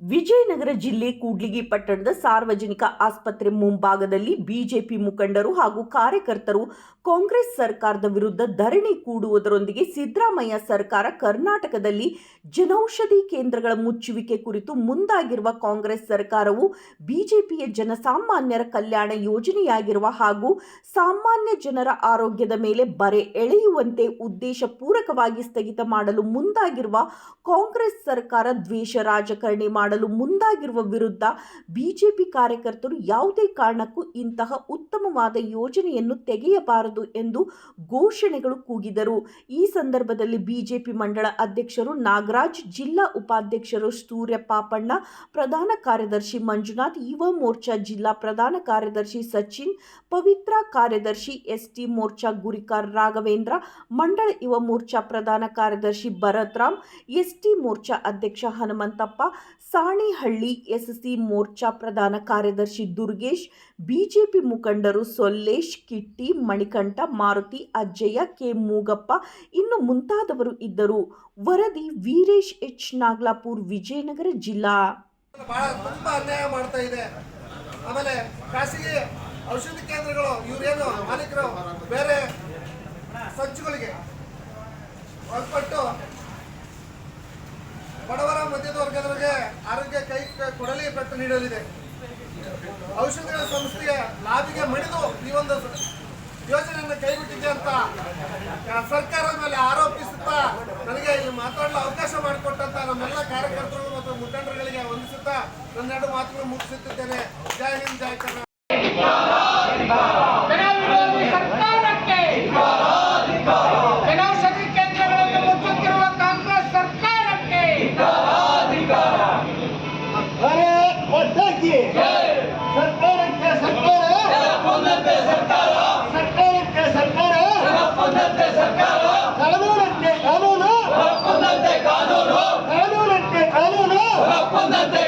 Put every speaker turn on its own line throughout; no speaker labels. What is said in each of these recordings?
ವಿಜಯನಗರ ಜಿಲ್ಲೆ ಕೂಡ್ಲಿಗಿ ಪಟ್ಟಣದ ಸಾರ್ವಜನಿಕ ಆಸ್ಪತ್ರೆ ಮುಂಭಾಗದಲ್ಲಿ ಬಿಜೆಪಿ ಮುಖಂಡರು ಹಾಗೂ ಕಾರ್ಯಕರ್ತರು ಕಾಂಗ್ರೆಸ್ ಸರ್ಕಾರದ ವಿರುದ್ಧ ಧರಣಿ ಕೂಡುವುದರೊಂದಿಗೆ ಸಿದ್ದರಾಮಯ್ಯ ಸರ್ಕಾರ ಕರ್ನಾಟಕದಲ್ಲಿ ಜನೌಷಧಿ ಕೇಂದ್ರಗಳ ಮುಚ್ಚುವಿಕೆ ಕುರಿತು ಮುಂದಾಗಿರುವ ಕಾಂಗ್ರೆಸ್ ಸರ್ಕಾರವು ಬಿಜೆಪಿಯ ಜನಸಾಮಾನ್ಯರ ಕಲ್ಯಾಣ ಯೋಜನೆಯಾಗಿರುವ ಹಾಗೂ ಸಾಮಾನ್ಯ ಜನರ ಆರೋಗ್ಯದ ಮೇಲೆ ಬರೆ ಎಳೆಯುವಂತೆ ಉದ್ದೇಶಪೂರ್ವಕವಾಗಿ ಸ್ಥಗಿತ ಮಾಡಲು ಮುಂದಾಗಿರುವ ಕಾಂಗ್ರೆಸ್ ಸರ್ಕಾರ ದ್ವೇಷ ರಾಜಕಾರಣಿ ಮಾಡಲು ಮುಂದಾಗಿರುವ ವಿರುದ್ಧ ಬಿಜೆಪಿ ಕಾರ್ಯಕರ್ತರು ಯಾವುದೇ ಕಾರಣಕ್ಕೂ ಇಂತಹ ಉತ್ತಮವಾದ ಯೋಜನೆಯನ್ನು ತೆಗೆಯಬಾರದು ಎಂದು ಘೋಷಣೆಗಳು ಕೂಗಿದರು. ಈ ಸಂದರ್ಭದಲ್ಲಿ ಬಿಜೆಪಿ ಮಂಡಳ ಅಧ್ಯಕ್ಷರು ನಾಗರಾಜ್, ಜಿಲ್ಲಾ ಉಪಾಧ್ಯಕ್ಷರು ಸೂರ್ಯ ಪಾಪಣ್ಣ, ಪ್ರಧಾನ ಕಾರ್ಯದರ್ಶಿ ಮಂಜುನಾಥ್, ಯುವ ಮೋರ್ಚಾ ಜಿಲ್ಲಾ ಪ್ರಧಾನ ಕಾರ್ಯದರ್ಶಿ ಸಚಿನ್, ಪವಿತ್ರ ಕಾರ್ಯದರ್ಶಿ ಎಸ್ಟಿ ಮೋರ್ಚಾ ಗುರಿಕಾರ್ ರಾಘವೇಂದ್ರ, ಮಂಡಳ ಯುವ ಮೋರ್ಚಾ ಪ್ರಧಾನ ಕಾರ್ಯದರ್ಶಿ ಭರತ್ ರಾಮ್, ಎಸ್ಟಿ ಮೋರ್ಚಾ ಅಧ್ಯಕ್ಷ ಹನುಮಂತಪ್ಪ ಸಾಣೇಹಳ್ಳಿ ಎಸ್ಸಿ ಮೋರ್ಚಾ ಪ್ರಧಾನ ಕಾರ್ಯದರ್ಶಿ ದುರ್ಗೇಶ್, ಬಿಜೆಪಿ ಮುಖಂಡರು ಸೊಲ್ಲೇಶ್, ಕಿಟ್ಟಿ, ಮಣಿಕಂಠ, ಮಾರುತಿ, ಅಜ್ಜಯ್ಯ, ಕೆ ಮೂಗಪ್ಪ ಇನ್ನು ಮುಂತಾದವರು ಇದ್ದರು. ವರದಿ ವೀರೇಶ್ ಎಚ್. ನಾಗ್ಲಾಪುರ್, ವಿಜಯನಗರ ಜಿಲ್ಲಾ.
ಅನ್ಯಾಯ ಮಾಡ್ತಾ ಇದೆ. ಆಮೇಲೆ ಖಾಸಗಿ ಔಷಧಿ ಕೇಂದ್ರಗಳು, ಇವರೇನು ಮಾಲೀಕರು, ಬೇರೆ ಸಂಚುಗಳಿಗೆ ಒಳಪಟ್ಟು ಬಡವರ ಮಧ್ಯದ ವರ್ಗದವರಿಗೆ ಆರೋಗ್ಯ ಕೈ ಕ- ಕೊಡಲಿ ಪಟ್ಟು ನೀಡಲಿದೆ. ಔಷಧಿಗಳ ಸಂಸ್ಥೆಯ ಲಾಭಿಗೆ ಮಣಿದು ಈ ಒಂದು ಯೋಜನೆಯನ್ನು ಕೈಬಿಟ್ಟಿದೆ ಅಂತ ಸರ್ಕಾರದ ಮೇಲೆ ಆರೋಪಿಸುತ್ತಾ ನನಗೆ ಇಲ್ಲಿ ಮಾತಾಡಲು ಅವಕಾಶ ಮಾಡಿಕೊಟ್ಟಂತ ನಮ್ಮೆಲ್ಲ ಕಾರ್ಯಕರ್ತರು ಮತ್ತು ಮುಖಂಡರುಗಳಿಗೆ ವಂದಿಸುತ್ತಾ ನನ್ನೆರಡು ಮಾತುಗಳು ಮುಗಿಸುತ್ತಿದ್ದೇನೆ. ಜೈ ಹಿಂದ್, ಜೈ ಕರ್ನಾಟಕ.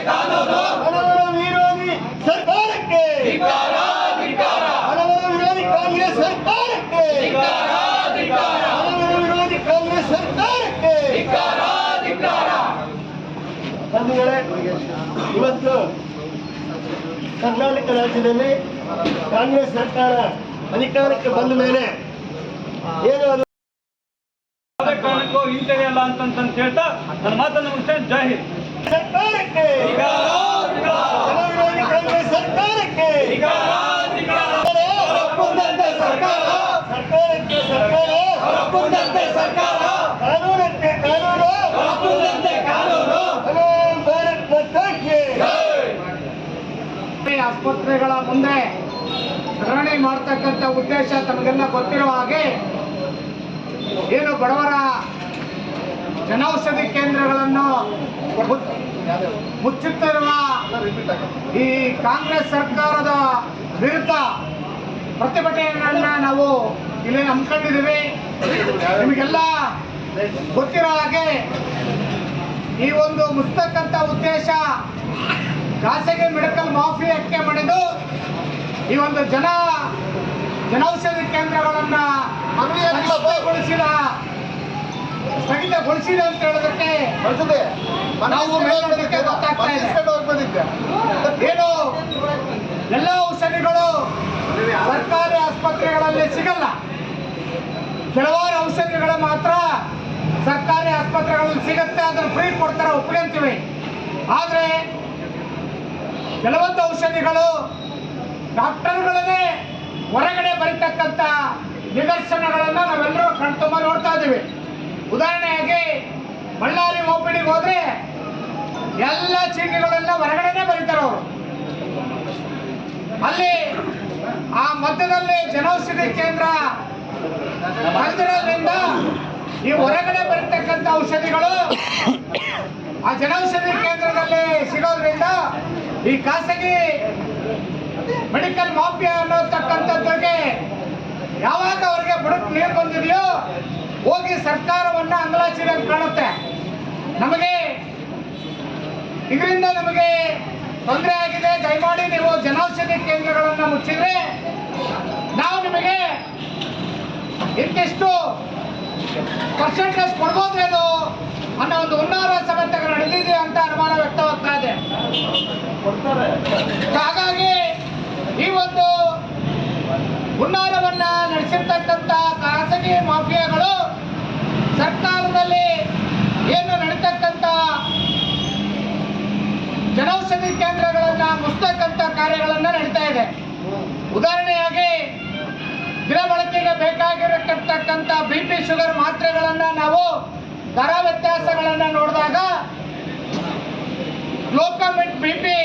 ಕಾನೂನು. ಹಣವರ ವಿರೋಧಿ ಸರ್ಕಾರಕ್ಕೆ. ಹಣವರ ವಿರೋಧಿ ಕಾಂಗ್ರೆಸ್ ಸರ್ಕಾರಕ್ಕೆ. ಹಣವರ ವಿರೋಧಿ ಕಾಂಗ್ರೆಸ್ ಸರ್ಕಾರಕ್ಕೆ. ಬಂಧುಗಳೇ ಇವತ್ತು ಕರ್ನಾಟಕ ರಾಜ್ಯದಲ್ಲಿ ಕಾಂಗ್ರೆಸ್ ಸರ್ಕಾರ ಅಧಿಕಾರಕ್ಕೆ ಬಂದ ಮೇಲೆ ಏನು ಅದು?
ಕಾರಣಕ್ಕೂ ಹಿಂತೆಗೆಯಲ್ಲ ಅಂತಂತ ಹೇಳ್ತಾ ನನ್ನ ಮಾತನ್ನು ಮುಗಿಸ್ತೇನೆ. ಜೈ ಹಿಂದ್.
ಸರ್ಕಾರಕ್ಕೆ. ಜನವಿರೋಧಿ ಕಾಂಗ್ರೆಸ್ ಸರ್ಕಾರಕ್ಕೆ. ಸರ್ಕಾರಕ್ಕೆ ಸರ್ಕಾರ. ಕಾನೂನು.
ಆಸ್ಪತ್ರೆಗಳ ಮುಂದೆ ಧರಣಿ ಮಾಡ್ತಕ್ಕಂಥ ಉದ್ದೇಶ ತಮಗೆಲ್ಲ ಗೊತ್ತಿರುವ ಹಾಗೆ ಏನು ಬಡವರ ಜನೌಷಧಿ ಕೇಂದ್ರಗಳನ್ನು ಮುಚ್- ಮುಚ್ಚುತ್ತಿರುವ ಈ ಕಾಂಗ್ರೆಸ್ ಸರ್ಕಾರದ ವಿರುದ್ಧ ಪ್ರತಿಭಟನೆಯನ್ನ ನಾವು ಇಲ್ಲಿ ಹಮ್ಮಿಕೊಂಡಿದ್ದೀವಿ ನಿಮಗೆಲ್ಲ ಗೊತ್ತಿರೋ ಹಾಗೆ ಈ ಒಂದು ಮುಚ್ಚತಕ್ಕಂಥ ಉದ್ದೇಶ ಖಾಸಗಿ ಮೆಡಿಕಲ್ ಮಾಫಿಯಾಕ್ಕೆ ಮಾಡಿದ್ದು ಈ ಒಂದು ಜನ ಜನೌಷಧಿ ಕೇಂದ್ರಗಳನ್ನು ಸ್ಥಗಿತಗೊಳಿಸಿದ ಸ್ಥಗಿತಗೊಳಿಸಿದೆ ಅಂತ ಹೇಳೋದಕ್ಕೆ ನಾವು ಮೇಲ್ನೋಟಕ್ಕೆ ಗೊತ್ತಾಗ್ತಾ ಬಂದಿದ್ದೆ ಏನು ಎಲ್ಲ ಔಷಧಿಗಳು ಸರ್ಕಾರಿ ಆಸ್ಪತ್ರೆಗಳಲ್ಲಿ ಸಿಗಲ್ಲ. ಕೆಲವಾರು ಔಷಧಿಗಳು ಮಾತ್ರ ಸರ್ಕಾರಿ ಆಸ್ಪತ್ರೆಗಳಲ್ಲಿ ಸಿಗುತ್ತೆ ಅದನ್ನು ಫ್ರೀ ಕೊಡ್ತಾರೆ ಒಪ್ಕೊಂತೀವಿ ಆದರೆ ಕೆಲವೊಂದು ಔಷಧಿಗಳು ಡಾಕ್ಟರ್ಗಳನ್ನೇ ಹೊರಗಡೆ ಬರೀತಕ್ಕಂಥ ನಿದರ್ಶನಗಳನ್ನು ನಾವೆಲ್ಲರೂ ಕಣ್ತುಂಬ ನೋಡ್ತಾ ಇದ್ದೀವಿ. ಉದಾಹರಣೆಯಾಗಿ, ಬಳ್ಳಾರಿ ಓಪಿಡಿಗೆ ಹೋದ್ರೆ ಎಲ್ಲ ಚೀಟಿಗಳೆಲ್ಲ ಹೊರಗಡೆನೆ ಬರೀತಾರೆ ಅವರು. ಅಲ್ಲಿ ಆ ಮಧ್ಯದಲ್ಲಿ ಜನೌಷಧಿ ಕೇಂದ್ರ ಬಂದಿರೋದ್ರಿಂದ ಈ ಹೊರಗಡೆ ಬರತಕ್ಕಂಥ ಔಷಧಿಗಳು ಆ ಜನೌಷಧಿ ಕೇಂದ್ರದಲ್ಲಿ ಸಿಗೋದ್ರಿಂದ ಈ ಖಾಸಗಿ ಮೆಡಿಕಲ್ ಮಾಫಿಯಾ ಅನ್ನೋತಕ್ಕಂಥದ್ರಿಗೆ ಯಾವಾಗ ಅವ್ರಿಗೆ ಬುಡಕ್ ನೀರು ಬಂದಿದೆಯೋ ಹೋಗಿ ಸರ್ಕಾರವನ್ನ ಅಂಗಲಾಚಿದೆ ಅಂತ ಕಾಣುತ್ತೆ. ನಮಗೆ ಇದರಿಂದ ನಮಗೆ ತೊಂದರೆ ಆಗಿದೆ. ದಯಮಾಡಿ ನೀವು ಜನೌಷಧಿ ಕೇಂದ್ರಗಳನ್ನು ಮುಚ್ಚಿದ್ರೆ ನಾವು ನಿಮಗೆ ಇಂತಿಷ್ಟು ಪರ್ಸೆಂಟೇಜ್ ಕೊಡ್ಬೋದೇನು ಅನ್ನೋ ಒಂದು ಉನ್ನಾರ ಸಮೇತ ನಡೆದಿದೆ ಅಂತ ಅನುಮಾನ ವ್ಯಕ್ತವಾಗ್ತಾ ಇದೆ. ಹಾಗಾಗಿ ಈ ಒಂದು ಹುನ್ನಾರವನ್ನ ನಡೆಸಿರ್ತಕ್ಕಂಥ ಖಾಸಗಿ ಮಾಫಿಯಾಗಳು ಸರ್ಕಾರದಲ್ಲಿ ಏನು ನಡೀತಕ್ಕಂಥ ಜನೌಷಧಿ ಕೇಂದ್ರಗಳನ್ನ ಮುಚ್ಚತಕ್ಕಂಥ ಕಾರ್ಯಗಳನ್ನ ನಡೀತಾ ಇದೆ. ಉದಾಹರಣೆಯಾಗಿ ಗಿಡ ಬಳಕೆಗೆ ಬೇಕಾಗಿರತಕ್ಕಂಥ ಬಿ ಪಿ ಶುಗರ್ ಮಾತ್ರೆಗಳನ್ನ ನಾವು ದರ ವ್ಯತ್ಯಾಸಗಳನ್ನ ನೋಡಿದಾಗ ಲೋಕಮೆಟ್ ಬಿ ಪಿ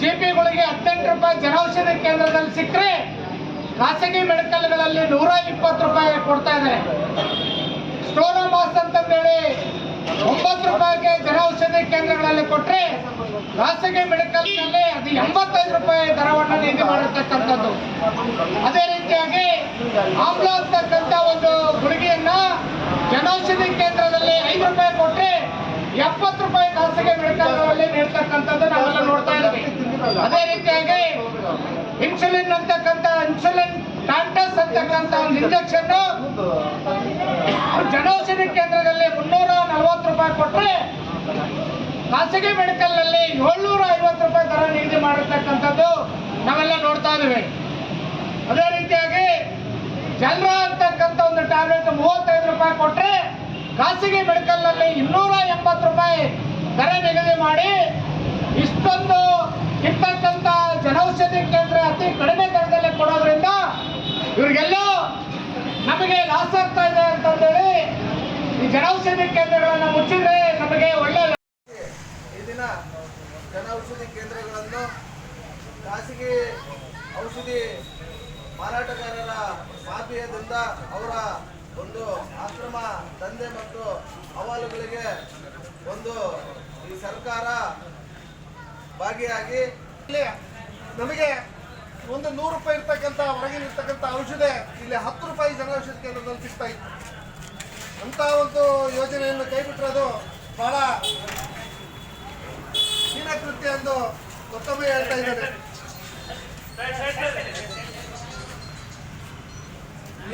ಜಿ ಪಿಗಳಿಗೆ ಹತ್ತೆಂಟು ರೂಪಾಯಿ ಜನೌಷಧಿ ಕೇಂದ್ರದಲ್ಲಿ ಸಿಕ್ಕರೆ ಖಾಸಗಿ ಮೆಡಿಕಲ್ಗಳಲ್ಲಿ ನೂರ ಇಪ್ಪತ್ತು ರೂಪಾಯಿ ಕೊಡ್ತಾ ಇದ್ದಾರೆ. ಸ್ಟೋನೋಮಾಸ್ ಅಂತಂದೇಳಿ ಒಂಬತ್ತು ರೂಪಾಯಿಗೆ ಜನೌಷಧಿ ಕೇಂದ್ರಗಳಲ್ಲಿ ಕೊಟ್ಟರೆ ಖಾಸಗಿ ಮೆಡಿಕಲ್ನಲ್ಲಿ ಅದು ಎಂಬತ್ತೈದು ರೂಪಾಯಿ ದರವನ್ನು ನಿಗದಿ ಮಾಡಿರ್ತಕ್ಕಂಥದ್ದು ಅದೇ ರೀತಿಯಾಗಿ ಆಮ್ಲ ಅಂತಕ್ಕಂಥ ಒಂದು ಗುಳಿಗೆಯನ್ನ ಜನೌಷಧಿ ಕೇಂದ್ರದಲ್ಲಿ ಐದು ರೂಪಾಯಿ ಕೊಟ್ಟರೆ ಎಪ್ಪತ್ತು ರೂಪಾಯಿ ಖಾಸಗಿ ಮೆಡಿಕಲ್ಗಳಲ್ಲಿ ನೀಡ್ತಕ್ಕಂಥದ್ದು ನಾವೆಲ್ಲ ನೋಡ್ತಾ ಇದ್ದೀವಿ. ಅದೇ ರೀತಿಯಾಗಿ ಇನ್ಸುಲಿನ್ ಅಂತಕ್ಕಂಥ ಇನ್ಸುಲಿನ್ ಕಾಂಟಸ್ ಅಂತಕ್ಕಂಥ ಒಂದು ಇಂಜೆಕ್ಷನ್ ಜನೌಷಧಿ ಕೇಂದ್ರದಲ್ಲಿ ಮುನ್ನೂರ ನಲವತ್ತು ರೂಪಾಯಿ ಕೊಟ್ಟರೆ ಖಾಸಗಿ ಮೆಡಿಕಲ್ನಲ್ಲಿ ಏಳ್ನೂರ ಐವತ್ತು ರೂಪಾಯಿ ದರ ನಿಗದಿ ಮಾಡಿರ್ತಕ್ಕಂಥದ್ದು ನಾವೆಲ್ಲ ನೋಡ್ತಾ ಇದ್ದೀವಿ. ಅದೇ ರೀತಿಯಾಗಿ ಜನರ ಅಂತಕ್ಕಂಥ ಒಂದು ಟ್ಯಾಬ್ಲೆಟ್ ಮೂವತ್ತೈದು ರೂಪಾಯಿ ಕೊಟ್ಟರೆ ಖಾಸಗಿ ಮೆಡಿಕಲ್ನಲ್ಲಿ ಇನ್ನೂರ ಎಂಬತ್ತು ರೂಪಾಯಿ ದರ ನಿಗದಿ ಮಾಡಿ ಇಷ್ಟೊಂದು ಇರ್ತಕ್ಕಂಥ ಜನೌಷಧಿ ಕೇಂದ್ರ ಅತಿ ಕಡಿಮೆ ದರದಲ್ಲಿ ಕೊಡೋದ್ರಿಂದ ಇವ್ರಿಗೆಲ್ಲೋ ನಮಗೆ ಲಾಸ್ ಆಗ್ತಾ ಇದೆ ಅಂತಂದೇಳಿ ಈ ಜನೌಷಧಿ ಕೇಂದ್ರಗಳನ್ನು ಮುಚ್ಚಿದ್ರೆ ನಮಗೆ ಒಳ್ಳೆ
ಈ ದಿನ ಜನೌಷಧಿ ಕೇಂದ್ರಗಳನ್ನು ಖಾಸಗಿ ಔಷಧಿ ಮಾರಾಟಗಾರರ ಮಾಫಿಯಾದಿಂದ ಅವರ ಒಂದು ಆಕ್ರಮ ದಂಧೆ ಮತ್ತು ಅಹವಾಲುಗಳಿಗೆ ಒಂದು ಈ ಸರ್ಕಾರ ಭಾಗಿಯಾಗಿ ನಮಗೆ ಒಂದು ನೂರು ರೂಪಾಯಿ ಇರ್ತಕ್ಕಂಥ, ಹೊರಗಿನ ಇರ್ತಕ್ಕಂಥ ಔಷಧಿ, ಇಲ್ಲಿ ಹತ್ತು ರೂಪಾಯಿ ಜನೌಷಧಿ ಕೇಂದ್ರದಲ್ಲಿ ಸಿಗ್ತಾ ಇತ್ತು. ಅಂತ ಒಂದು ಯೋಜನೆಯನ್ನು ಕೈಬಿಟ್ಟಿರೋದು ಬಹಳ ಹೀನ ಕೃತ್ಯ ಎಂದು ಮತ್ತೊಮ್ಮೆ ಹೇಳ್ತಾ ಇದ್ದಾರೆ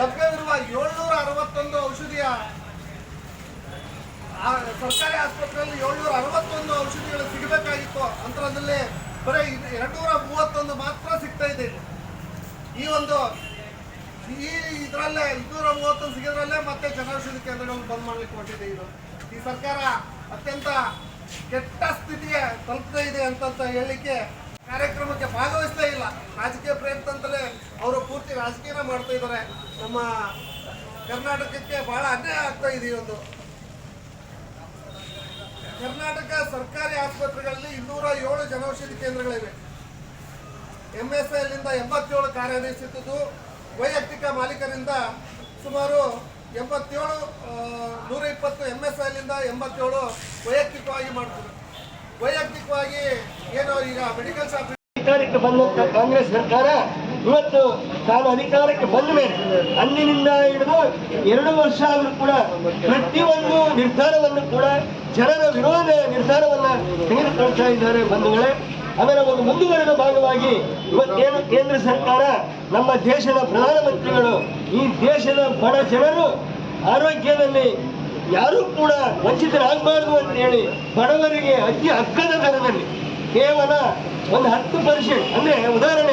ಲಭ್ಯವಿರುವ ಏಳ್ನೂರ ಅರವತ್ತೊಂದು ಔಷಧಿಯ ಸರ್ಕಾರಿ ಆಸ್ಪತ್ರೆಯಲ್ಲಿ ಏಳ್ನೂರ ಅರವತ್ತೊಂದು ಔಷಧಿಗಳು ಸಿಗಬೇಕಾಗಿತ್ತು. ಅಂತರದಲ್ಲಿ ಬರೀ ಎರಡ್ನೂರ ಮೂವತ್ತೊಂದು ಮಾತ್ರ ಸಿಗ್ತಾ ಇದೆ ಇಲ್ಲಿ. ಈ ಒಂದು ಈ ಇದರಲ್ಲೇ ಇನ್ನೂರ ಮೂವತ್ತೊಂದು ಸಿಗೋದ್ರಲ್ಲೇ ಮತ್ತೆ ಜನೌಷಧಿ ಕೇಂದ್ರಗಳನ್ನು ಬಂದ್ ಮಾಡ್ಲಿಕ್ಕೆ ಕೊಟ್ಟಿದೆ ಇದು. ಈ ಸರ್ಕಾರ ಅತ್ಯಂತ ಕೆಟ್ಟ ಸ್ಥಿತಿಗೆ ತಲುಪ್ತಾ ಇದೆ ಅಂತಂತ ಹೇಳಲಿಕ್ಕೆ ಕಾರ್ಯಕ್ರಮಕ್ಕೆ ಭಾಗವಹಿಸ್ತಾ ಇಲ್ಲ. ರಾಜಕೀಯ ಪ್ರಯತ್ನ ಅಂತಲೇ ಅವರು ಪೂರ್ತಿ ರಾಜಕೀಯನ ಮಾಡ್ತಾ ಇದ್ದಾರೆ. ನಮ್ಮ ಕರ್ನಾಟಕಕ್ಕೆ ಬಹಳ ಅನ್ಯಾಯ ಆಗ್ತಾ ಇದೆ ಒಂದು ಕರ್ನಾಟಕ ಸರ್ಕಾರಿ ಆಸ್ಪತ್ರೆಗಳಲ್ಲಿ ಇನ್ನೂರ ಏಳು ಜನೌಷಧಿ ಕೇಂದ್ರಗಳಿವೆ. ಎಂ ಎಸ್ ಐಲಿಂದ ಎಂಬತ್ತೇಳು ಕಾರ್ಯನಿರ್ವಹಿಸುತ್ತಿದ್ದು ವೈಯಕ್ತಿಕ ಮಾಲೀಕರಿಂದ ಸುಮಾರು ಎಂಬತ್ತೇಳು ನೂರ ಇಪ್ಪತ್ತು ಎಂ ಎಸ್ ಐಲಿಂದ ಎಂಬತ್ತೇಳು ವೈಯಕ್ತಿಕವಾಗಿ ಮಾಡ್ತಾರೆ ವೈಯಕ್ತಿಕವಾಗಿ ಏನು ಈಗ ಮೆಡಿಕಲ್ ಶಾಪ್
ಕಾಂಗ್ರೆಸ್ ಸರ್ಕಾರ ಇವತ್ತು ತಾನು ಅಧಿಕಾರಕ್ಕೆ ಬಂದ ಮೇಲೆ ಅಂದಿನಿಂದ ಹಿಡಿದು ಎರಡು ವರ್ಷ ಆದರೂ ಕೂಡ ಪ್ರತಿಯೊಂದು ನಿರ್ಧಾರವನ್ನು ಕೂಡ ಜನರ ವಿರೋಧ ನಿರ್ಧಾರವನ್ನ ತೆಗೆದುಕೊಳ್ತಾ ಇದ್ದಾರೆ ಬಂಧುಗಳೇ. ಅದರ ಒಂದು ಮುಂದುವರೆದ ಭಾಗವಾಗಿ ಇವತ್ತೇನು ಕೇಂದ್ರ ಸರ್ಕಾರ ನಮ್ಮ ದೇಶದ ಪ್ರಧಾನಮಂತ್ರಿಗಳು, ಈ ದೇಶದ ಬಡ ಜನರು ಆರೋಗ್ಯದಲ್ಲಿ ಯಾರೂ ಕೂಡ ವಂಚಿತರಾಗಬಾರ್ದು ಅಂತ ಹೇಳಿ ಬಡವರಿಗೆ ಅತಿ ಅಗ್ಗದ ದರದಲ್ಲಿ ಕೇವಲ ಒಂದು ಹತ್ತು ಪರ್ಸೆಂಟ್, ಅಂದ್ರೆ ಉದಾಹರಣೆ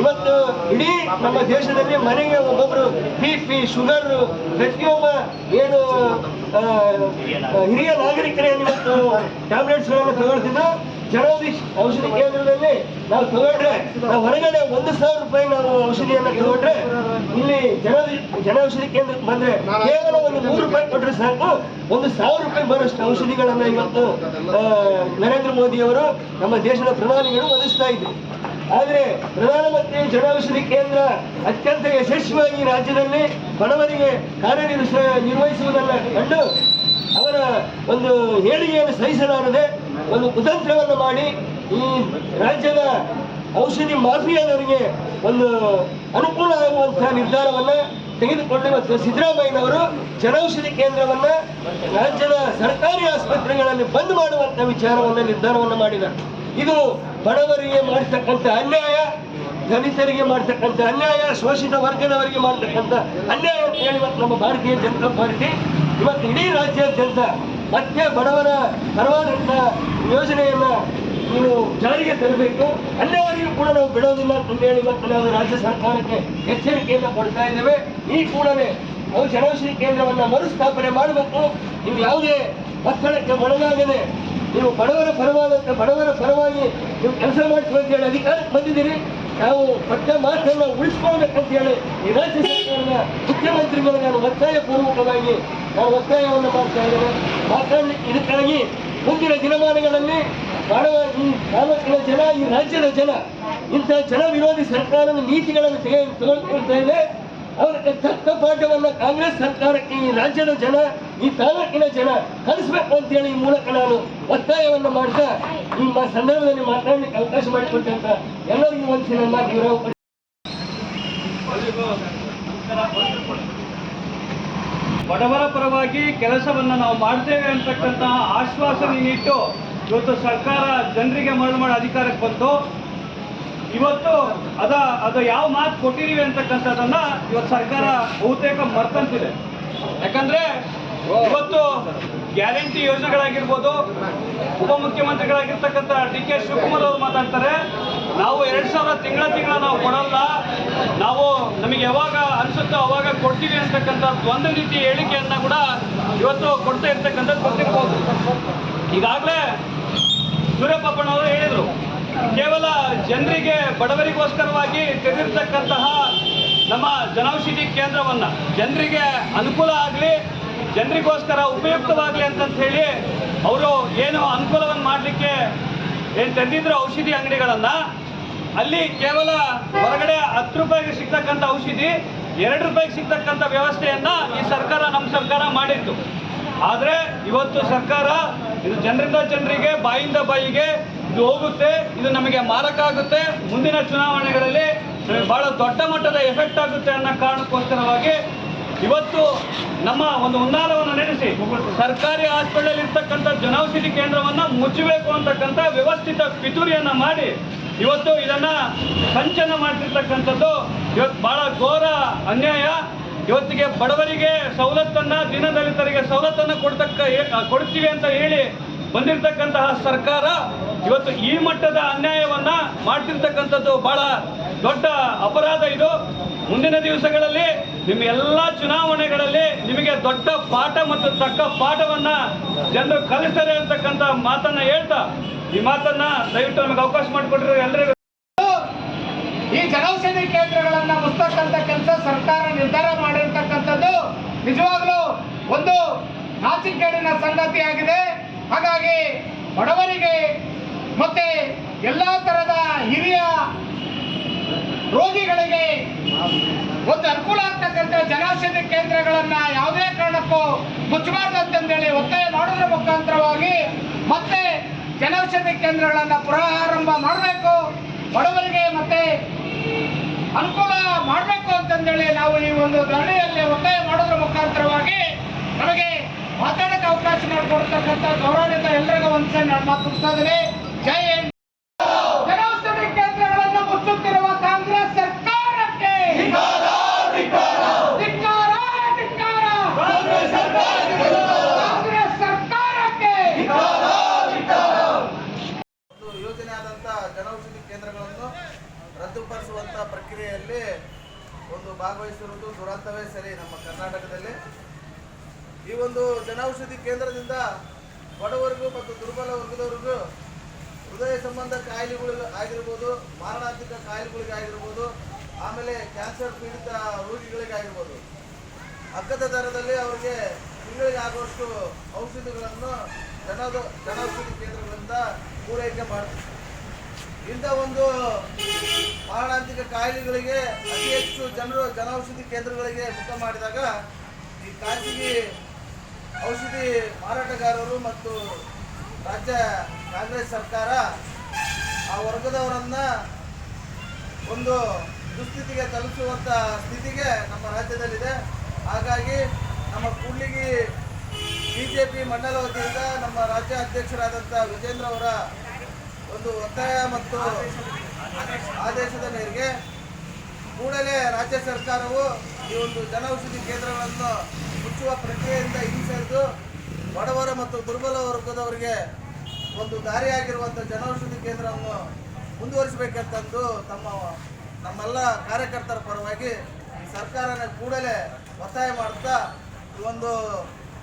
ಇವತ್ತು ಇಡೀ ನಮ್ಮ ದೇಶದಲ್ಲಿ ಮನೆಗೆ ಒಬ್ಬೊಬ್ರು ಬಿ ಪಿ, ಶುಗರ್, ಪ್ರತಿಯೊಬ್ಬ ಏನು ಹಿರಿಯ ನಾಗರಿಕರೇನು ಇವತ್ತು ಟ್ಯಾಬ್ಲೆಟ್ಸ್ಗಳನ್ನು ತಗೊಳ್ತಿದ್ದು. ಜನೌಷಧಿ ಔಷಧಿ ಕೇಂದ್ರದಲ್ಲಿ ನಾವು ತಗೊಂಡ್ರೆ, ನಾವು ಹೊರಗಡೆ ಒಂದು ಸಾವಿರ ರೂಪಾಯಿ ನಾವು ಔಷಧಿಯನ್ನು ತಗೊಂಡ್ರೆ, ಇಲ್ಲಿ ಜನೌಷಧಿ ಜನೌಷಧಿ ಕೇಂದ್ರಕ್ಕೆ ಬಂದ್ರೆ ಕೇವಲ ಒಂದು ನೂರು ರೂಪಾಯಿ ಕೊಟ್ಟರೆ ಸಾಕು. ಒಂದು ಸಾವಿರ ರೂಪಾಯಿ ಬರೋಷ್ಟು ಔಷಧಿಗಳನ್ನು ಇವತ್ತು ನರೇಂದ್ರ ಮೋದಿ ಅವರು ನಮ್ಮ ದೇಶದ ಪ್ರಧಾನಿಗಳು ಒದಗಿಸ್ತಾ ಇದ್ರು. ಆದ್ರೆ ಪ್ರಧಾನಮಂತ್ರಿ ಜನೌಷಧಿ ಕೇಂದ್ರ ಅತ್ಯಂತ ಯಶಸ್ವಿಯಾಗಿ ರಾಜ್ಯದಲ್ಲಿ ಬಡವರಿಗೆ ಕಾರ್ಯನಿರ್ವಹಿಸ, ನಿರ್ವಹಿಸುವುದನ್ನು ಕಂಡು ಅವರ ಒಂದು ಹೇಳಿಕೆಯನ್ನು ಸಹಿಸಲಾರದೆ ಒಂದು ಕುತಂತ್ರವನ್ನು ಮಾಡಿ ಈ ರಾಜ್ಯದ ಔಷಧಿ ಮಾಫಿಯಾದವರಿಗೆ ಒಂದು ಅನುಕೂಲ ಆಗುವಂತಹ ನಿರ್ಧಾರವನ್ನು ತೆಗೆದುಕೊಂಡು ಮತ್ತು ಸಿದ್ದರಾಮಯ್ಯನವರು ಜನೌಷಧಿ ಕೇಂದ್ರವನ್ನು ರಾಜ್ಯದ ಸರ್ಕಾರಿ ಆಸ್ಪತ್ರೆಗಳಲ್ಲಿ ಬಂದ್ ಮಾಡುವಂಥ ವಿಚಾರವನ್ನು ನಿರ್ಧಾರವನ್ನು ಮಾಡಿದ್ದಾರೆ ಇದು ಬಡವರಿಗೆ ಮಾಡತಕ್ಕಂಥ ಅನ್ಯಾಯ, ದಲಿತರಿಗೆ ಮಾಡ್ತಕ್ಕಂಥ ಅನ್ಯಾಯ, ಶೋಷಿತ ವರ್ಗದವರಿಗೆ ಮಾಡ್ತಕ್ಕಂಥ ಅನ್ಯಾಯ ಅಂತ ಹೇಳಿ ಇವತ್ತು ನಮ್ಮ ಭಾರತೀಯ ಜನತಾ ಪಾರ್ಟಿ ಇವತ್ತು ಇಡೀ ರಾಜ್ಯಾದ್ಯಂತ ಮತ್ತೆ ಬಡವರ ಪರವಾದಂಥ ಯೋಜನೆಯನ್ನ ನೀವು ಜಾರಿಗೆ ತರಬೇಕು. ಅನ್ಯವರಿಗೂ ಕೂಡ ನಾವು ಬಿಡೋದಿಲ್ಲ ಅಂತ ಹೇಳಿ ಇವತ್ತು ನಾವು ರಾಜ್ಯ ಸರ್ಕಾರಕ್ಕೆ ಎಚ್ಚರಿಕೆಯನ್ನು ಕೊಡ್ತಾ ಇದ್ದೇವೆ. ಈ ಕೂಡಲೇ ನಾವು ಜನೌಷಧಿ ಕೇಂದ್ರವನ್ನ ಮರುಸ್ಥಾಪನೆ ಮಾಡಬೇಕು. ನೀವು ಯಾವುದೇ ಒತ್ತಡಕ್ಕೆ ಒಳಗಾಗದೆ ನೀವು ಬಡವರ ಪರವಾದಂತ ಬಡವರ ಪರವಾಗಿ ನೀವು ಕೆಲಸ ಮಾಡ್ತೀವಿ ಅಂತ ಹೇಳಿ ಅಧಿಕಾರಕ್ಕೆ ಬಂದಿದ್ದೀರಿ. ನಾವು ಪಠ್ಯ ಮಾಸ್ಟರ್ನ ಉಳಿಸ್ಕೊಳ್ಬೇಕಂತ ಹೇಳಿ ಈ ರಾಜ್ಯ ಸರ್ಕಾರದ ಮುಖ್ಯಮಂತ್ರಿಗಳು ನಾನು ಒತ್ತಾಯ ಪೂರ್ವಕವಾಗಿ ನಾನು ಒತ್ತಾಯವನ್ನು ಮಾಡ್ತಾ ಇದ್ದೇನೆ ಮಾತಾಡ್ಲಿಕ್ಕೆ ಇದಕ್ಕಾಗಿ ಮುಂದಿನ ದಿನಮಾನಗಳಲ್ಲಿ ಮಾಡುವ ಈ ತಾಲೂಕಿನ ಜನ, ಈ ರಾಜ್ಯದ ಜನ, ಇಂಥ ಜನ ವಿರೋಧಿ ಸರ್ಕಾರದ ನೀತಿಗಳನ್ನು ತೆಗೆ ತೆಗೆದುಕೊಳ್ತಾ ಇದೆ ಅವರ ತಕ್ಕ ಪಾಠವನ್ನು ಕಾಂಗ್ರೆಸ್ ಸರ್ಕಾರಕ್ಕೆ ಈ ರಾಜ್ಯದ ಜನ, ಈ ತಾಲೂಕಿನ ಜನ ಕಲಿಸ್ಬೇಕು ಅಂತೇಳಿ ಈ ಮೂಲಕ ನಾನು ಒತ್ತಾಯವನ್ನು ಮಾಡ್ತಾ ನಿಮ್ಮ ಸಂದರ್ಭದಲ್ಲಿ ಮಾತನಾಡಲಿಕ್ಕೆ ಅವಕಾಶ ಮಾಡಿಕೊಟ್ಟಂತ ಎಲ್ಲರಿಗೂ ಒಂದು ನನ್ನ ಗೌರವ
ಬಡವರ ಪರವಾಗಿ ಕೆಲಸವನ್ನು ನಾವು ಮಾಡ್ತೇವೆ ಅಂತಕ್ಕಂತಹ ಆಶ್ವಾಸನೆ ನೀಟ್ಟು ಇವತ್ತು ಸರ್ಕಾರ ಜನರಿಗೆ ಮರಳು ಮಾಡಿ ಅಧಿಕಾರಕ್ಕೆ ಬಂತು. ಇವತ್ತು ಅದ, ಅದು ಯಾವ ಮಾತು ಕೊಟ್ಟಿದ್ದೀವಿ ಅಂತಕ್ಕಂಥದ್ದನ್ನ ಇವತ್ತು ಸರ್ಕಾರ ಬಹುತೇಕ ಮರ್ತಂತಿದೆ ಯಾಕಂದ್ರೆ ಇವತ್ತು ಗ್ಯಾರಂಟಿ ಯೋಜನೆಗಳಾಗಿರ್ಬೋದು ಉಪಮುಖ್ಯಮಂತ್ರಿಗಳಾಗಿರ್ತಕ್ಕಂಥ ಡಿ ಕೆ ಶಿವಕುಮಾರ್ ಅವರು ಮಾತಾಡ್ತಾರೆ, ನಾವು ಎರಡ್ ಸಾವಿರ ತಿಂಗಳ ತಿಂಗಳ ನಾವು ಕೊಡಲ್ಲ, ನಾವು ನಮಗೆ ಯಾವಾಗ ಅನ್ಸುತ್ತೋ ಅವಾಗ ಕೊಡ್ತೀವಿ ಅಂತಕ್ಕಂಥ ಒಂದು ರೀತಿ ಹೇಳಿಕೆಯನ್ನ ಕೂಡ ಇವತ್ತು ಕೊಡ್ತಾ ಇರ್ತಕ್ಕಂಥದ್ದು ಗೊತ್ತಿರ್ಬೋದು. ಈಗಾಗಲೇ ಸೂರ್ಯಪ್ಪಣ್ಣವರು ಹೇಳಿದರು, ಕೇವಲ ಜನರಿಗೆ ಬಡವರಿಗೋಸ್ಕರವಾಗಿ ತೆರೆದಿರ್ತಕ್ಕಂತಹ ನಮ್ಮ ಜನೌಷಧಿ ಕೇಂದ್ರವನ್ನ, ಜನರಿಗೆ ಅನುಕೂಲ ಆಗಲಿ ಜನರಿಗೋಸ್ಕರ ಉಪಯುಕ್ತವಾಗಲಿ ಅಂತಂತ ಹೇಳಿ ಅವರು ಏನು ಅನುಕೂಲವನ್ನು ಮಾಡಲಿಕ್ಕೆ ಏನು ತಂದಿದ್ರು ಔಷಧಿ ಅಂಗಡಿಗಳನ್ನ. ಅಲ್ಲಿ ಕೇವಲ ಹೊರಗಡೆ ಹತ್ತು ರೂಪಾಯಿಗೆ ಸಿಗ್ತಕ್ಕಂಥ ಔಷಧಿ, ಎರಡು ರೂಪಾಯಿಗೆ ಸಿಗ್ತಕ್ಕಂಥ ವ್ಯವಸ್ಥೆಯನ್ನ ಈ ಸರ್ಕಾರ ನಮ್ಮ ಸರ್ಕಾರ ಮಾಡಿತ್ತು. ಆದರೆ ಇವತ್ತು ಸರ್ಕಾರ ಇದು ಜನರಿಂದ ಜನರಿಗೆ, ಬಾಯಿಂದ ಬಾಯಿಗೆ ಇದು ಹೋಗುತ್ತೆ, ಇದು ನಮಗೆ ಮಾರಕ ಆಗುತ್ತೆ ಮುಂದಿನ ಚುನಾವಣೆಗಳಲ್ಲಿ ಬಹಳ ದೊಡ್ಡ ಮಟ್ಟದ ಎಫೆಕ್ಟ್ ಆಗುತ್ತೆ ಅನ್ನೋ ಕಾರಣಕ್ಕೋಸ್ಕರವಾಗಿ ಇವತ್ತು ನಮ್ಮ ಒಂದು ಹುನ್ನಾರವನ್ನು ನಡೆಸಿ ಸರ್ಕಾರಿ ಹಾಸ್ಪಿಟಲ್ ಇರ್ತಕ್ಕಂಥ ಜನೌಷಧಿ ಕೇಂದ್ರವನ್ನ ಮುಚ್ಚಬೇಕು ಅಂತಕ್ಕಂಥ ವ್ಯವಸ್ಥಿತ ಪಿತೂರಿಯನ್ನ ಮಾಡಿ ಇವತ್ತು ಇದನ್ನ ಸಂಚನ ಮಾಡ್ತಿರ್ತಕ್ಕಂಥದ್ದು ಇವತ್ತು ಬಹಳ ಘೋರ ಅನ್ಯಾಯ. ಇವತ್ತಿಗೆ ಬಡವರಿಗೆ ಸವಲತ್ತನ್ನು ದೀನದಲಿತರಿಗೆ ಸವಲತ್ತನ್ನು ಕೊಡ್ತಕ್ಕ ಕೊಡ್ತೀವಿ ಅಂತ ಹೇಳಿ ಬಂದಿರತಕ್ಕಂತಹ ಸರ್ಕಾರ ಇವತ್ತು ಈ ಮಟ್ಟದ ಅನ್ಯಾಯವನ್ನ ಮಾಡ್ತಿರ್ತಕ್ಕಂಥದ್ದು ಬಹಳ ದೊಡ್ಡ ಅಪರಾಧ ಇದು. ಮುಂದಿನ ದಿವಸಗಳಲ್ಲಿ ನಿಮ್ಮ ಎಲ್ಲ ಚುನಾವಣೆಗಳಲ್ಲಿ ನಿಮಗೆ ದೊಡ್ಡ ಪಾಠ ಮತ್ತು ತಕ್ಕ ಪಾಠವನ್ನ ಜನರು ಕಲಿಸ್ತಾರೆ ಅಂತಕ್ಕಂಥ ಮಾತನ್ನ ಹೇಳ್ತಾ, ಈ ಮಾತನ್ನ ದಯವಿಟ್ಟು ನಮಗೆ ಅವಕಾಶ ಮಾಡಿಕೊಟ್ರೆ ಎಲ್ಲರಿಗೂ
ಈ ಜನೌಷಧಿ ಕೇಂದ್ರಗಳನ್ನ ಮುಸ್ತಕ್ಕಂಥ ಕೆಲಸ ಸರ್ಕಾರ ನಿರ್ಧಾರ ಮಾಡಿರ್ತಕ್ಕಂಥದ್ದು ನಿಜವಾಗ್ಲೂ ಒಂದು ನಾಚಿಕೆಗೇಡಿನ ಸಂಗತಿಯಾಗಿದೆ ಹಾಗಾಗಿ ಬಡವರಿಗೆ ಮತ್ತೆ ಎಲ್ಲಾ ತರದ ಹಿರಿಯ ರೋಗಿಗಳಿಗೆ ಒಂದು ಅನುಕೂಲ ಆಗ್ತಕ್ಕಂಥ ಜನೌಷಧಿ ಕೇಂದ್ರಗಳನ್ನ ಯಾವುದೇ ಕಾರಣಕ್ಕೂ ಮುಚ್ಚಬಾರ್ದು ಅಂತಂದೇಳಿ ಒತ್ತಾಯ ಮಾಡೋದ್ರ ಮುಖಾಂತರವಾಗಿ ಮತ್ತೆ ಜನೌಷಧಿ ಕೇಂದ್ರಗಳನ್ನ ಪುನರಾರಂಭ ಮಾಡಬೇಕು, ಬಡವರಿಗೆ ಮತ್ತೆ ಅನುಕೂಲ ಮಾಡಬೇಕು ಅಂತಂದೇಳಿ ನಾವು ಈ ಒಂದು ಧರಣಿಯಲ್ಲಿ ಒತ್ತಾಯ ಮಾಡೋದ್ರ ಮುಖಾಂತರವಾಗಿ ನಮಗೆ ಮಾತಾಡಕ್ಕೆ ಅವಕಾಶ ಮಾಡಿಕೊಡ್ತಕ್ಕಂಥ ಗೌರವಾನ್ವಿತ ಎಲ್ಲರಿಗೂ ಒಂದ್ಸಲ ಮಾತು ಮುಗಿಸ್ತಾ ಜೈ ಹಿಂದ್ ಜನೌಷಧಿ ಕೇಂದ್ರಗಳನ್ನು ಮುಚ್ಚುತ್ತಿರುವ ಕಾಂಗ್ರೆಸ್ ಸರ್ಕಾರಕ್ಕೆ ಧಿಕ್ಕಾರ, ಧಿಕ್ಕಾರ. ಕಾಂಗ್ರೆಸ್ ಸರ್ಕಾರಕ್ಕೆ
ಒಂದು ಯೋಜನೆ ಆದಂಥ ಜನೌಷಧಿ ಕೇಂದ್ರಗಳನ್ನು ರದ್ದುಪಡಿಸುವಂಥ ಪ್ರಕ್ರಿಯೆಯಲ್ಲಿ ಒಂದು ಭಾಗವಹಿಸಿರುವುದು ದುರಂತವೇ ಸರಿ ನಮ್ಮ ಕರ್ನಾಟಕದಲ್ಲಿ. ಈ ಒಂದು ಜನೌಷಧಿ ಕೇಂದ್ರದಿಂದ ಬಡವರಿಗೂ ಮತ್ತು ದುರ್ಬಲ ವರ್ಗದವರಿಗೂ ಹೃದಯ ಸಂಬಂಧ ಕಾಯಿಲೆಗಳು ಆಗಿರ್ಬೋದು, ಮಾರಣಾಂತಿಕ ಕಾಯಿಲೆಗಳಿಗೆ ಆಗಿರ್ಬೋದು, ಆಮೇಲೆ ಕ್ಯಾನ್ಸರ್ ಪೀಡಿತ ರೋಗಿಗಳಿಗಾಗಿರ್ಬೋದು ಅಗ್ಗದ ದರದಲ್ಲಿ ಅವರಿಗೆ ತಿಂಗಳಿಗೆ ಆಗುವಷ್ಟು ಔಷಧಿಗಳನ್ನು ಜನ, ಜನೌಷಧಿ ಕೇಂದ್ರಗಳಿಂದ ಪೂರೈಕೆ ಮಾಡ್ತಾರೆ ಇಂಥ ಒಂದು ಮಾರಣಾಂತಿಕ ಕಾಯಿಲೆಗಳಿಗೆ ಅತಿ ಹೆಚ್ಚು ಜನರು ಜನೌಷಧಿ ಕೇಂದ್ರಗಳಿಗೆ ಮುಖ ಮಾಡಿದಾಗ ಈ ಖಾಸಗಿ ಔಷಧಿ ಮಾರಾಟಗಾರರು ಮತ್ತು ರಾಜ್ಯ ಕಾಂಗ್ರೆಸ್ ಸರ್ಕಾರ ಆ ವರ್ಗದವರನ್ನ ಒಂದು ದುಸ್ಥಿತಿಗೆ ತಲುಪುವಂಥ ಸ್ಥಿತಿಗೆ ನಮ್ಮ ರಾಜ್ಯದಲ್ಲಿದೆ. ಹಾಗಾಗಿ ನಮ್ಮ ಕೂಡ್ಲಿಗಿ ಬಿಜೆಪಿ ಮಂಡಲ ವತಿಯಿಂದ ನಮ್ಮ ರಾಜ್ಯ ಅಧ್ಯಕ್ಷರಾದಂಥ ವಿಜೇಂದ್ರ ಅವರ ಒಂದು ಒತ್ತಾಯ ಮತ್ತು ಆದೇಶದ ಮೇರೆಗೆ ಕೂಡಲೇ ರಾಜ್ಯ ಸರ್ಕಾರವು ಈ ಒಂದು ಜನೌಷಧಿ ಕೇಂದ್ರಗಳನ್ನು ಮುಚ್ಚುವ ಪ್ರಕ್ರಿಯೆಯಿಂದ ಹಿಂಸೆದು ಬಡವರ ಮತ್ತು ದುರ್ಬಲ ವರ್ಗದವರಿಗೆ
ಒಂದು ದಾರಿಯಾಗಿರುವಂಥ ಜನೌಷಧಿ ಕೇಂದ್ರವನ್ನು ಮುಂದುವರಿಸಬೇಕಂತಂದು ತಮ್ಮ ನಮ್ಮೆಲ್ಲ ಕಾರ್ಯಕರ್ತರ ಪರವಾಗಿ ಸರ್ಕಾರನ ಕೂಡಲೇ ಒತ್ತಾಯ ಮಾಡ್ತಾ ಈ ಒಂದು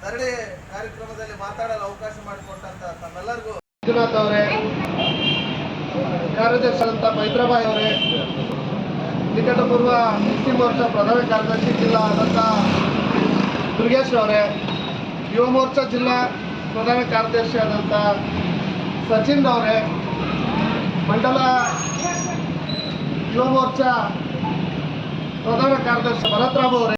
ಧರಣಿ ಕಾರ್ಯಕ್ರಮದಲ್ಲಿ ಮಾತಾಡಲು ಅವಕಾಶ ಮಾಡಿಕೊಟ್ಟಂತ ತಮ್ಮೆಲ್ಲರಿಗೂ. ಮಂಜುನಾಥ್ ಕಾರ್ಯದರ್ಶಿಯಾದಂಥ ಮೈತ್ರಾಬಾಯಿ ಅವರೇ, ನಿಕಟಪೂರ್ವ ಎಸ್ ಮೋರ್ಚಾ ಪ್ರಧಾನ ಕಾರ್ಯದರ್ಶಿ ಜಿಲ್ಲಾ ಆದಂಥ ದುರ್ಗೇಶ್ ಅವರೇ, ಯುವ ಮೋರ್ಚಾ ಜಿಲ್ಲಾ ಪ್ರಧಾನ ಕಾರ್ಯದರ್ಶಿ ಆದಂಥ ಸಚಿನ್ ಅವರೇ, ಮಂಡಲ ಯುವ ಮೋರ್ಚಾ ಪ್ರಧಾನ ಕಾರ್ಯದರ್ಶಿ ಭರತ್ರಾಮ್ ಅವರೇ.